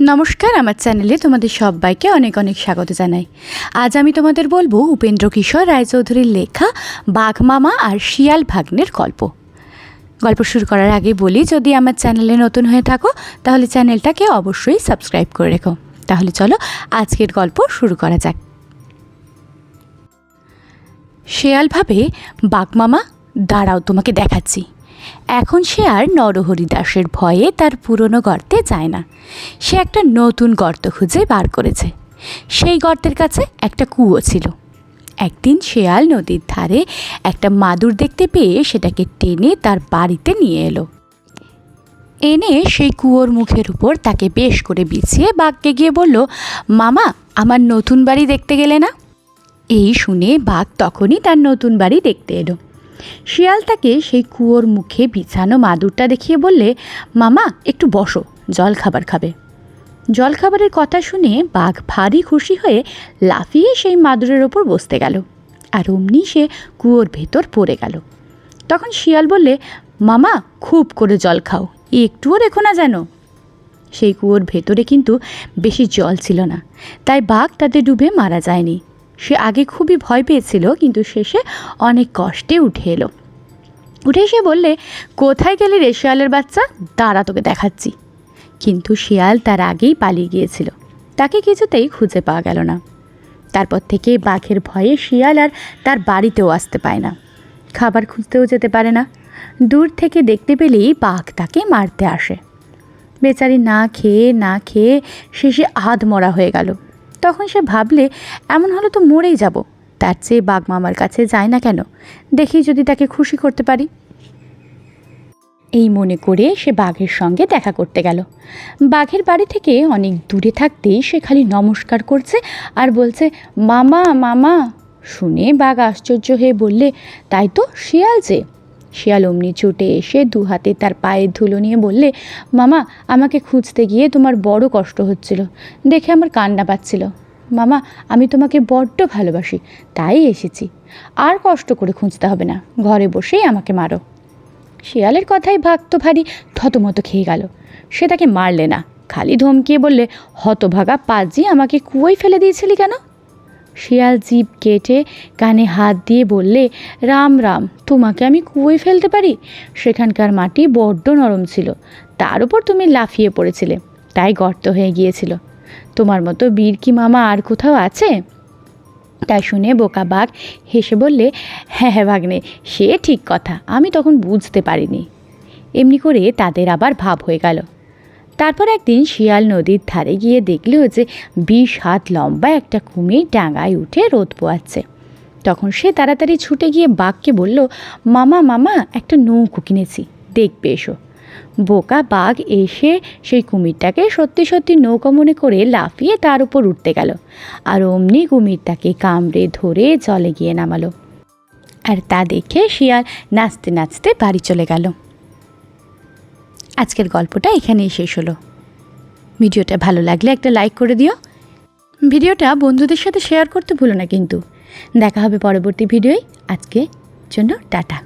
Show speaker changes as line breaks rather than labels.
নমস্কার, আমার চ্যানেলে তোমাদের সবাইকে অনেক অনেক স্বাগত জানাই। আজ আমি তোমাদের বলব উপেন্দ্র কিশোর রায়চৌধুরীর লেখা বাঘ মামা আর শিয়াল ভাগ্নের গল্প। গল্প শুরু করার আগে বলি, যদি আমার চ্যানেলে নতুন হয়ে থাকো, তাহলে চ্যানেলটাকে অবশ্যই সাবস্ক্রাইব করে রেখো। তাহলে চলো আজকের গল্প শুরু করা যাক। শেয়াল ভাবে, বাঘ মামা, দাঁড়াও তোমাকে দেখাচ্ছি। এখন সে আর নরহরি দাসের ভয়ে তার পুরনো গর্তে যায় না। সে একটা নতুন গর্ত খুঁজে বার করেছে। সেই গর্তের কাছে একটা কুয়ো ছিল। একদিন শেয়াল নদীর ধারে একটা মাদুর দেখতে পেয়ে সেটাকে টেনে তার বাড়িতে নিয়ে এলো। এনে সেই কুয়োর মুখের উপর তাকে বেশ করে বিছিয়ে বাঘকে গিয়ে বলল, মামা, আমার নতুন বাড়ি দেখতে গেলে না? এই শুনে বাঘ তখনই তার নতুন বাড়ি দেখতে এলো। শিয়াল তাকে সেই কুয়োর মুখে বিছানো মাদুরটা দেখিয়ে বললে, মামা, একটু বসো, জল খাবার খাবে। জল খাবারের কথা শুনে বাঘ ভারী খুশি হয়ে লাফিয়ে সেই মাদুরের ওপর বসতে গেল, আর অমনি সে কুয়োর ভেতর পড়ে গেল। তখন শিয়াল বললে, মামা, খুব করে জল খাও, একটুও রেখো না যেন। সেই কুয়োর ভেতরে কিন্তু বেশি জল ছিল না, তাই বাঘ তাতে ডুবে মারা যায়নি। সে আগে খুবই ভয় পেয়েছিল, কিন্তু শেষে অনেক কষ্টে উঠে এলো। উঠে এসে বললে, কোথায় গেলে রে শিয়ালের বাচ্চা? দাঁড়া, তোকে দেখাচ্ছি। কিন্তু শিয়াল তার আগেই পালিয়ে গিয়েছিল। তাকে কিছুতেই খুঁজে পাওয়া গেল না। তারপর থেকে বাঘের ভয়ে শিয়াল আর তার বাড়িতেও আসতে পায় না। খাবার খুঁজতেও যেতে পারে না। দূর থেকে দেখতে পেলেই বাঘ তাকে মারতে আসে। বেচারি না খেয়ে না খেয়ে শেষে আধ মরা হয়ে গেল। তখন সে ভাবলে, এমন হলে তো মরেই যাব। তার চেয়ে বাঘ মামার কাছে যায় না কেন? দেখি যদি তাকে খুশি করতে পারি। এই মনে করে সে বাঘের সঙ্গে দেখা করতে গেল। বাঘের বাড়ি থেকে অনেক দূরে থাকতেই সে খালি নমস্কার করছে আর বলছে, মামা মামা। শুনে বাঘ আশ্চর্য হয়ে বললে, তাই তো, শিয়াল যে। শিয়াল অমনি ছুটে এসে দু হাতে তার পায়ের ধুলো নিয়ে বললে, মামা, আমাকে খুঁজতে গিয়ে তোমার বড় কষ্ট হচ্ছিল। দেখে আমার কান্না পাচ্ছিল। মামা, আমি তোমাকে বড্ড ভালোবাসি, তাই এসেছি। আর কষ্ট করে খুঁজতে হবে না, ঘরে বসেই আমাকে মারো। শিয়ালের কথাই তো ভারী থতমত খেয়ে গেল। সে তাকে মারলে না, খালি ধমকিয়ে বললে, হতভাগা পাজি আমাকে কুয়োয় ফেলে দিয়েছিলি কেন? শিয়াল জিভ কেটে কানে হাত দিয়ে বললে, রাম রাম, তোমাকে আমি কুয়োয় ফেলতে পারি? সেখানকার মাটি বড্ড নরম ছিল। তার উপর তুমি লাফিয়ে পড়েছিলে, তাই গর্ত হয়ে গিয়েছিল। তোমার মতো বীর কি মামা আর কোথাও আছে? তাই শুনে বোকা বাঘ হেসে বললে হ্যাঁ হ্যাঁ ভাগ্নে, সে ঠিক কথা, আমি তখন বুঝতে পারিনি। এমনি করে তাদের আবার ভাব হয়ে গেল। তারপর একদিন শিয়াল নদীর ধারে গিয়ে দেখল যে বিশ হাত লম্বা একটা কুমির ডাঙায় উঠে রোদ পোয়াচ্ছে। তখন সে তাড়াতাড়ি ছুটে গিয়ে বাঘকে বলল, মামা মামা, একটা নৌকো কিনেছি, দেখবে এসো। বোকা বাঘ এসে সেই কুমিরটাকে সত্যি সত্যি নৌকা মনে করে লাফিয়ে তার উপর উঠতে গেল আর অমনি কুমিরটাকে কামড়ে ধরে জলে গিয়ে নামালো। আর তা দেখে শিয়াল নাচতে নাচতে বাড়ি চলে গেল। আজকের গল্পটা এখানেই শেষ হলো। ভিডিওটা ভালো লাগলে একটা লাইক করে দিও। ভিডিওটা বন্ধুদের সাথে শেয়ার করতে ভুলো না কিন্তু। দেখা হবে পরবর্তী ভিডিওয়। আজকে জন্য টাটা।